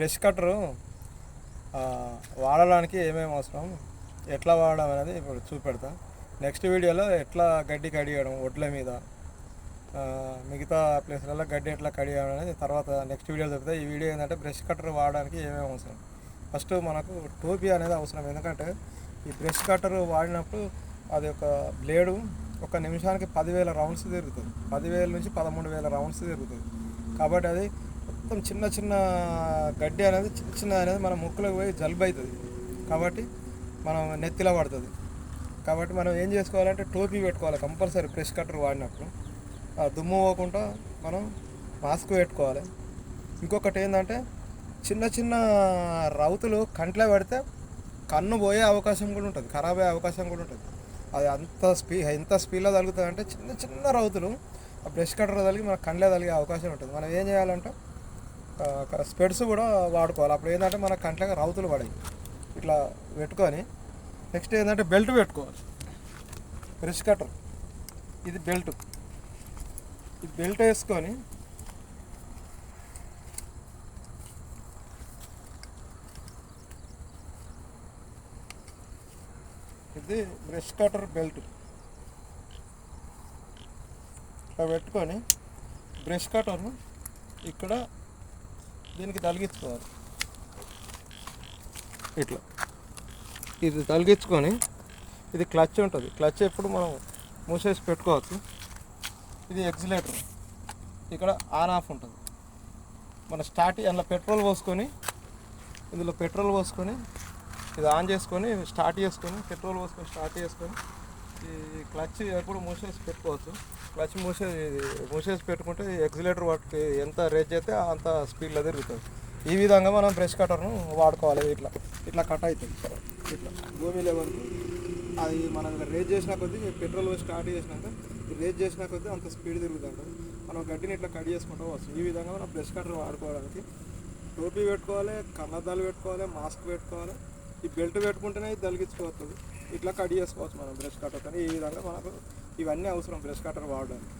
Brush కట్టరు. వాడడానికి ఏమేమి అవసరం ఎట్లా వాడడం అనేది ఇప్పుడు చూపెడతా. నెక్స్ట్ వీడియోలో ఎట్లా గడ్డి కడియడం ఒడ్ల మీద మిగతా ప్లేస్లలో గడ్డి ఎట్లా కడియడం అనేది తర్వాత నెక్స్ట్ వీడియో చెప్తా. ఈ వీడియో ఏంటంటే బ్రష్ కట్టర్ వాడడానికి ఏమేమి అవసరం. ఫస్ట్ మనకు టోపీ అనేది అవసరం. ఎందుకంటే ఈ బ్రష్ కట్టర్ వాడినప్పుడు అది ఒక బ్లేడు ఒక నిమిషానికి పదివేల రౌండ్స్ తిరుగుతుంది. పదివేల నుంచి పదమూడు వేల రౌండ్స్ తిరుగుతుంది. కాబట్టి అది మొత్తం చిన్న చిన్న గడ్డి అనేది చిన్న చిన్న అనేది మన ముక్కులోకి పోయి జలుబు అవుతుంది కాబట్టి మనం నెత్తిలో పడుతుంది. కాబట్టి మనం ఏం చేసుకోవాలంటే టోపీ పెట్టుకోవాలి కంపల్సరీ బ్రష్ కట్టర్ వాడినప్పుడు. ఆ దుమ్ము పోకుండా మనం మాస్క్ పెట్టుకోవాలి. ఇంకొకటి ఏంటంటే చిన్న చిన్న రౌతులు కంట్లో పెడితే కన్ను పోయే అవకాశం కూడా ఉంటుంది ఖరాబ్ అయ్యే అవకాశం కూడా ఉంటుంది. అది అంత స్పీ ఎంత స్పీడ్లో తగులుతుంది అంటే చిన్న చిన్న రౌతులు ఆ బ్రష్ కట్టర్ తగిలి మన కండ్లే తగిలే అవకాశం ఉంటుంది. మనం ఏం చేయాలంటే స్పెడ్స్ కూడా వాడుకోవాలి. అప్పుడు ఏంటంటే మన కంట్లోకి రౌతులు పడాయి ఇట్లా పెట్టుకొని నెక్స్ట్ ఏంటంటే బెల్ట్ పెట్టుకోవాలి. Brush cutter. ఇది బెల్ట్. ఈ బెల్ట్ వేసుకొని ఇది బ్రష్ కటర్ బెల్ట్. ఇట్లా పెట్టుకొని బ్రష్ కటర్ను ఇక్కడ దీనికి తలిగించుకోవాలి ఇట్లా. ఇది తలిగించుకొని ఇది క్లచ్ ఉంటుంది. క్లచ్ ఎప్పుడు మనం మూసేసి పెట్టుకోవచ్చు. ఇది ఎగ్జిలేటర్. ఇక్కడ ఆన్ ఆఫ్ ఉంటుంది. మన స్టార్ట్ అందులో పెట్రోల్ పోసుకొని ఇందులో పెట్రోల్ పోసుకొని ఇది ఆన్ చేసుకొని స్టార్ట్ చేసుకొని పెట్రోల్ పోసుకొని స్టార్ట్ చేసుకొని ఈ క్లచ్ ఎప్పుడు మూసేసి పెట్టుకోవచ్చు క్లచ్ మూసే మూసేసి పెట్టుకుంటే ఎగ్జిలేటర్ వాటికి ఎంత రేజ్ చేస్తే అంత స్పీడ్లో తిరుగుతుంది. ఈ విధంగా మనం బ్రష్ కట్టర్ను వాడుకోవాలి ఇట్లా. ఇట్లా కట్ అవుతుంది. ఇట్లా. భూమి లెవెల్ అది మనం రేజ్ చేసిన కొద్దీ పెట్రోల్ పోసి స్టార్ట్ చేసినాక రేజ్ చేసిన కొద్దీ అంత స్పీడ్ తిరుగుతుంది మనం గడ్డిని ఇట్లా కట్ చేసుకుంటూ వస్తుంది ఈ విధంగా మనం బ్రష్ కట్టర్ వాడుకోవడానికి టోపీ పెట్టుకోవాలి కన్నద్దాలు పెట్టుకోవాలి మాస్క్ పెట్టుకోవాలి. ఈ బెల్ట్ పెట్టుకుంటేనే ఇది తలిగించుకోవచ్చు ఇట్లా కట్ చేసుకోవచ్చు మనం బ్రష్ కట్టర్ కానీ ఈ విధంగా మనకు ఇవన్నీ అవసరం బ్రష్ కట్టర్ వాడడానికి.